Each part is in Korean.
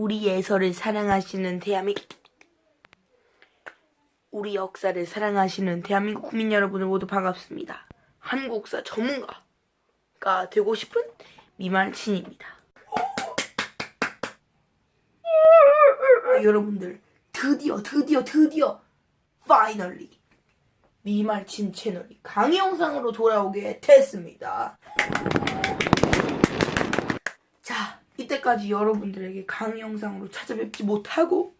우리 예설을 사랑하시는 대한민국 우리 역사를 사랑하시는 대한민국 국민 여러분을 모두 반갑습니다. 한국사 전문가가 되고 싶은 미말친입니다. 아, 여러분들 드디어 드디어 드디어 파이널리 미말친 채널이 강의 영상으로 돌아오게 됐습니다. 자, 이때까지 여러분들에게 강의 영상으로 찾아뵙지 못하고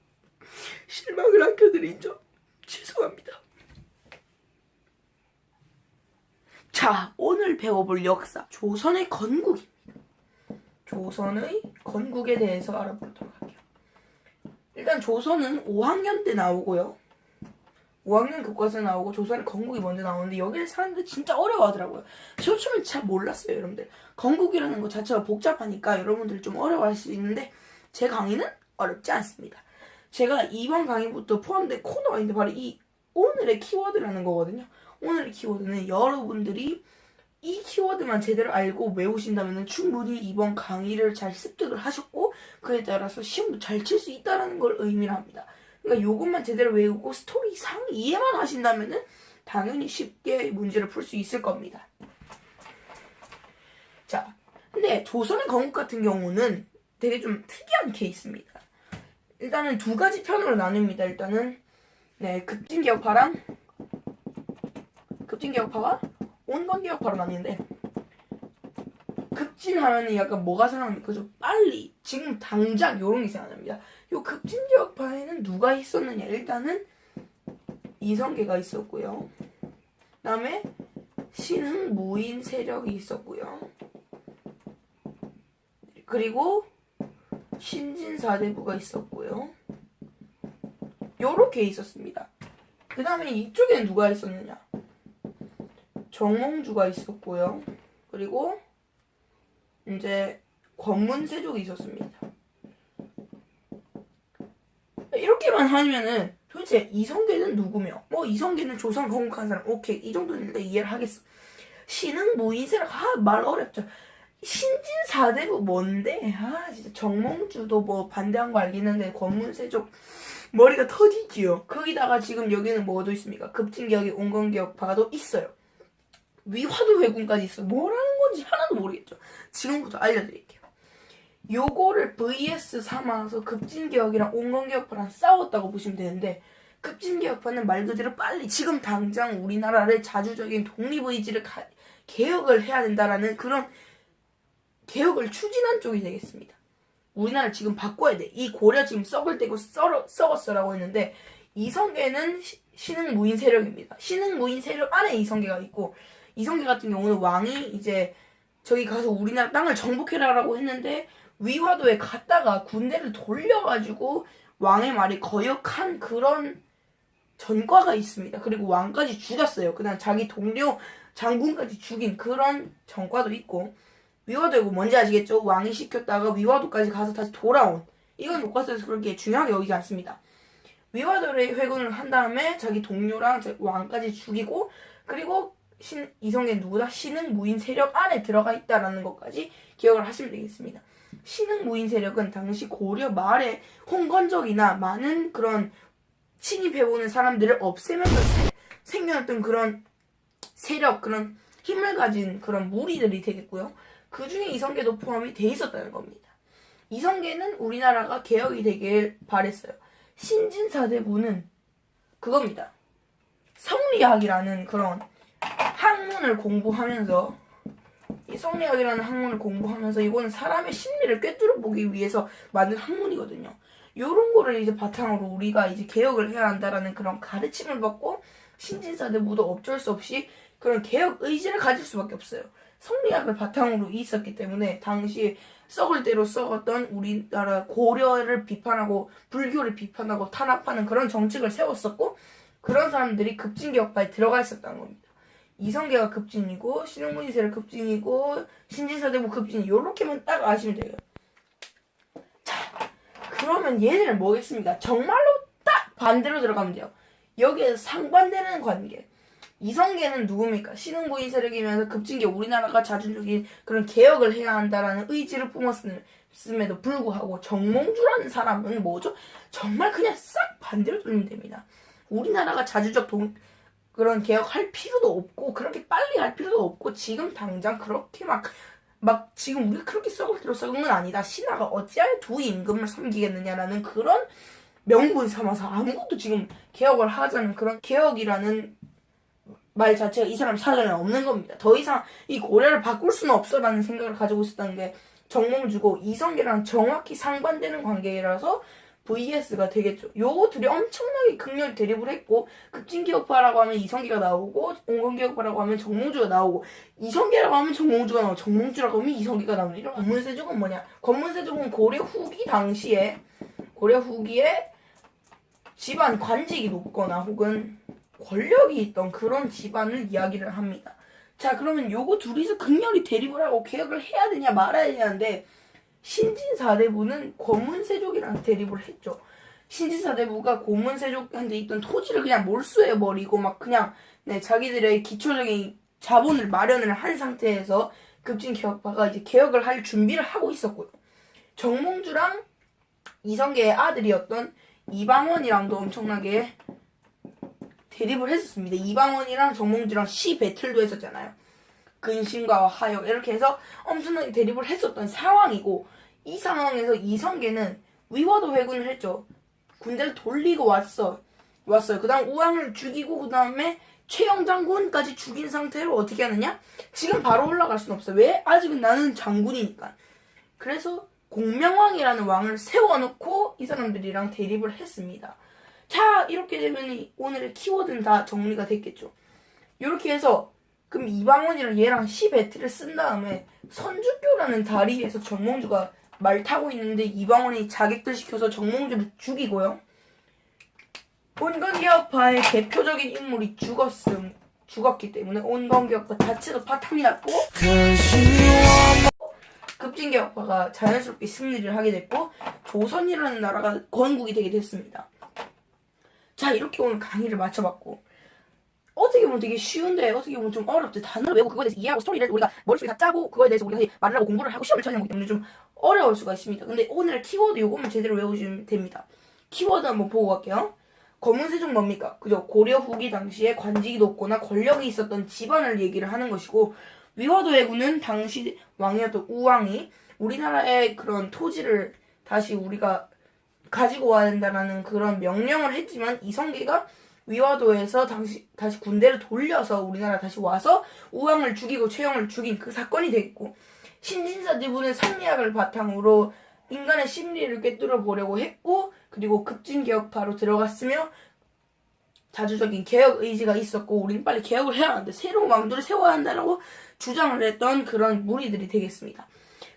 실망을 안겨드린 점 죄송합니다. 자, 오늘 배워볼 역사 조선의 건국입니다. 조선의 건국에 대해서 알아보도록 할게요. 일단 조선은 5학년 때 나오고요. 5학년 교과서에 나오고 조선의 건국이 먼저 나오는데 여기를 사람들이 진짜 어려워하더라고요. 저 처음에 잘 몰랐어요, 여러분들. 건국이라는 것 자체가 복잡하니까 여러분들 좀 어려워할 수 있는데 제 강의는 어렵지 않습니다. 제가 이번 강의부터 포함된 코너가 있는데 바로 이 오늘의 키워드라는 거거든요. 오늘의 키워드는 여러분들이 이 키워드만 제대로 알고 외우신다면 충분히 이번 강의를 잘 습득을 하셨고 그에 따라서 시험도 잘 칠 수 있다는 걸 의미를 합니다. 그러니까 요것만 제대로 외우고 스토리 상 이해만 하신다면은 당연히 쉽게 문제를 풀 수 있을 겁니다. 자, 근데 조선의 건국 같은 경우는 되게 좀 특이한 케이스입니다. 일단은 두 가지 편으로 나뉩니다. 일단은 네 급진개혁파랑 급진개혁파와 온건개혁파로 나뉘는데 급진하면은 약간 뭐가 생각납니까? 그죠? 빨리 지금 당장 요런 게 생각납니다. 요 급진개혁파에는 누가 있었느냐? 일단은 이성계가 있었고요. 그다음에 신흥 무인 세력이 있었고요. 그리고 신진사대부가 있었고요. 요렇게 있었습니다. 그 다음에 이쪽에는 누가 있었느냐? 정몽주가 있었고요. 그리고 이제 권문세족이 있었습니다. 이렇게만 하면은 도대체 이성계는 누구며? 뭐 이성계는 조선 건국한 사람. 오케이 이 정도는 일단 이해를 하겠어. 신흥 무인세력 아말 어렵죠. 신진 사대부 뭔데? 아 진짜 정몽주도 뭐 반대한 거 알겠는데 권문세족 머리가 터지지요. 거기다가 지금 여기는 뭐도 있습니까? 급진개혁이 온건개혁파도 있어요. 위화도 회군까지 있어. 뭐라는 건지 하나도 모르겠죠. 지금부터 알려드릴게요. 요거를 vs 삼아서 급진개혁이랑 온건개혁파랑 싸웠다고 보시면 되는데 급진개혁파는 말 그대로 빨리 지금 당장 우리나라를 자주적인 독립의지를 가- 개혁을 해야 된다라는 그런 개혁을 추진한 쪽이 되겠습니다. 우리나라 지금 바꿔야 돼. 이 고려 지금 썩을 때고 썰어, 썩었어라고 했는데 이성계는 시- 신흥 무인 세력입니다. 신흥 무인 세력 안에 이성계가 있고 이성계 같은 경우는 왕이 이제 저기 가서 우리나라 땅을 정복해라라고 했는데 위화도에 갔다가 군대를 돌려가지고 왕의 말이 거역한 그런 전과가 있습니다. 그리고 왕까지 죽였어요. 그다음 자기 동료 장군까지 죽인 그런 전과도 있고 위화도이고 뭔지 아시겠죠? 왕이 시켰다가 위화도까지 가서 다시 돌아온 이건 교과서에서 그렇게 중요하게 여기지 않습니다. 위화도를 회군을 한 다음에 자기 동료랑 자- 왕까지 죽이고 그리고 신, 이성계 누구다 신흥 무인 세력 안에 들어가 있다라는 것까지 기억을 하시면 되겠습니다. 신흥 무인 세력은 당시 고려 말에 홍건적이나 많은 그런 침입해오는 사람들을 없애면서 세- 생겨났던 그런 세력, 그런 힘을 가진 그런 무리들이 되겠고요. 그 중에 이성계도 포함이 돼 있었다는 겁니다. 이성계는 우리나라가 개혁이 되길 바랬어요. 신진사대부는 그겁니다. 성리학이라는 그런 학문을 공부하면서 이 성리학이라는 학문을 공부하면서 이거는 사람의 심리를 꿰뚫어 보기 위해서 만든 학문이거든요. 요런 거를 이제 바탕으로 우리가 이제 개혁을 해야 한다라는 그런 가르침을 받고 신진사대부도 어쩔 수 없이 그런 개혁 의지를 가질 수밖에 없어요. 성리학을 바탕으로 있었기 때문에 당시 썩을 대로 썩었던 우리나라 고려를 비판하고 불교를 비판하고 탄압하는 그런 정책을 세웠었고 그런 사람들이 급진개혁파에 들어가 있었다는 겁니다. 이성계가 급진이고 신흥문이세력 급진이고 신진사대부 급진 요렇게만 딱 아시면 돼요. 자 그러면 얘네는 뭐겠습니까? 정말로 딱 반대로 들어가면 돼요. 여기에 상반되는 관계. 이성계는 누굽니까? 신흥부인 세력이면서 급진계 우리나라가 자주적인 그런 개혁을 해야 한다라는 의지를 뿜었으면 있음에도 불구하고 정몽주라는 사람은 뭐죠? 정말 그냥 싹 반대로 돌리면 됩니다. 우리나라가 자주적 동, 그런 개혁할 필요도 없고 그렇게 빨리 할 필요도 없고 지금 당장 그렇게 막 막 지금 우리가 그렇게 썩을 대로 썩은 건 아니다. 신하가 어찌하여 두 임금을 섬기겠느냐라는 그런 명분 삼아서 아무것도 지금 개혁을 하자는 그런 개혁이라는 말 자체가 이 사람 사전에 없는 겁니다. 더 이상 이 고려를 바꿀 수는 없어라는 생각을 가지고 있었다는 게 정몽주고 이성계랑 정확히 상반되는 관계라서 VS가 되겠죠. 요거 둘이 엄청나게 극렬히 대립을 했고 급진개혁파라고 하면 이성계가 나오고 온건개혁파라고 하면 정몽주가 나오고 이성계라고 하면 정몽주가 나오고 정몽주라고 하면 이성계가 나오는 이런 권문세족은 뭐냐? 권문세족은 고려 후기 당시에 고려 후기에 집안 관직이 높거나 혹은 권력이 있던 그런 집안을 이야기를 합니다. 자 그러면 요거 둘이서 극렬히 대립을 하고 개혁을 해야 되냐 말아야 되냐인데 신진 사대부는 고문세족이랑 대립을 했죠. 신진 사대부가 고문 세족한테 있던 토지를 그냥 몰수해 버리고 막 그냥 네, 자기들의 기초적인 자본을 마련을 한 상태에서 급진 개혁파가 이제 개혁을 할 준비를 하고 있었고요. 정몽주랑 이성계의 아들이었던 이방원이랑도 엄청나게 대립을 했었습니다. 이방원이랑 정몽주랑 시 배틀도 했었잖아요. 근심과 하역 이렇게 해서 엄청나게 대립을 했었던 상황이고 이 상황에서 이성계는 위화도 회군을 했죠. 군대를 돌리고 왔어. 왔어요. 그 다음 우왕을 죽이고 그 다음에 최영 장군까지 죽인 상태로 어떻게 하느냐? 지금 바로 올라갈 수는 없어. 왜? 아직은 나는 장군이니까. 그래서 공명왕이라는 왕을 세워놓고 이 사람들이랑 대립을 했습니다. 자, 이렇게 되면 이 오늘의 키워드는 다 정리가 됐겠죠. 이렇게 해서 그럼 이방원이랑 얘랑 시 배틀을 쓴 다음에 선주교라는 다리에서 정몽주가 말 타고 있는데 이방원이 자객들 시켜서 정몽주를 죽이고요. 온건개혁파의 대표적인 인물이 죽었음 죽었기 때문에 온건개혁파 자체도 파탄이 났고 급진개혁파가 자연스럽게 승리를 하게 됐고 조선이라는 나라가 건국이 되게 됐습니다. 자 이렇게 오늘 강의를 마쳐봤고 어떻게 보면 되게 쉬운데 어떻게 보면 좀 어렵지 단어를 외우고 그거에 대해서 이해하고 스토리를 우리가 머릿속에 다 짜고 그거에 대해서 우리가 말을 하고 공부를 하고 시험을 쳐야 되는 거기 때문에 좀 어려울 수가 있습니다. 근데 오늘 키워드 요거만 제대로 외우시면 됩니다. 키워드 한번 보고 갈게요. 검은세종 뭡니까? 그죠? 고려 후기 당시에 관직이 높거나 권력이 있었던 집안을 얘기를 하는 것이고 위화도 해군은 당시 왕이었던 우왕이 우리나라의 그런 토지를 다시 우리가 가지고 와야 된다라는 그런 명령을 했지만 이성계가 위화도에서 당시 다시 군대를 돌려서 우리나라 다시 와서 우왕을 죽이고 최영을 죽인 그 사건이 되겠고 신진사 대부는 성리학을 바탕으로 인간의 심리를 꿰뚫어 보려고 했고 그리고 급진개혁파로 들어갔으며 자주적인 개혁 의지가 있었고 우리는 빨리 개혁을 해야 하는데 새로운 왕조를 세워야 한다라고 주장을 했던 그런 무리들이 되겠습니다.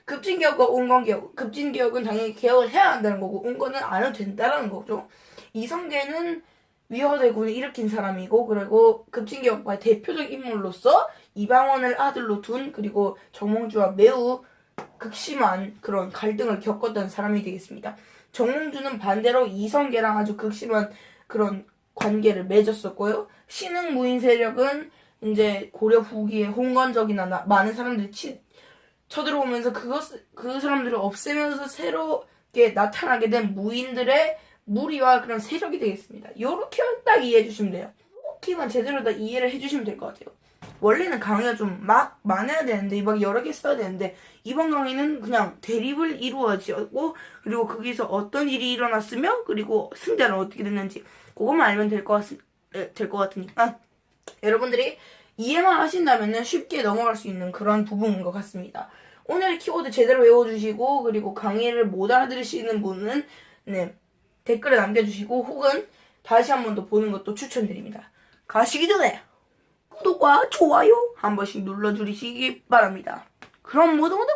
급진개혁과 온건개혁 급진개혁은 당연히 개혁을 해야 한다는 거고 온건은 안 해도 된다라는 거죠. 이성계는 위화대군을 일으킨 사람이고 그리고 급진개혁파의 대표적 인물로서 이방원을 아들로 둔 그리고 정몽주와 매우 극심한 그런 갈등을 겪었던 사람이 되겠습니다. 정몽주는 반대로 이성계랑 아주 극심한 그런 관계를 맺었었고요. 신흥 무인 세력은 이제 고려 후기에 홍건적이나 나- 많은 사람들이 치, 쳐들어오면서 그것 그 사람들을 없애면서 새롭게 나타나게 된 무인들의 무리와 그런 세력이 되겠습니다. 요렇게만 딱 이해해 주시면 돼요. 이렇게만 제대로 다 이해를 해 주시면 될 것 같아요. 원래는 강의가 좀 막 많아야 되는데 막 여러 개 써야 되는데 이번 강의는 그냥 대립을 이루어지고 그리고 거기서 어떤 일이 일어났으며 그리고 승자는 어떻게 됐는지 그것만 알면 될것 같, 될것 같으니까 여러분들이 이해만 하신다면 쉽게 넘어갈 수 있는 그런 부분인 것 같습니다. 오늘 키워드 제대로 외워주시고 그리고 강의를 못 알아들으시는 분은 네, 댓글에 남겨주시고 혹은 다시 한 번 더 보는 것도 추천드립니다. 가시기 전에 구독과 좋아요 한 번씩 눌러주시기 바랍니다. 그럼 모두 모두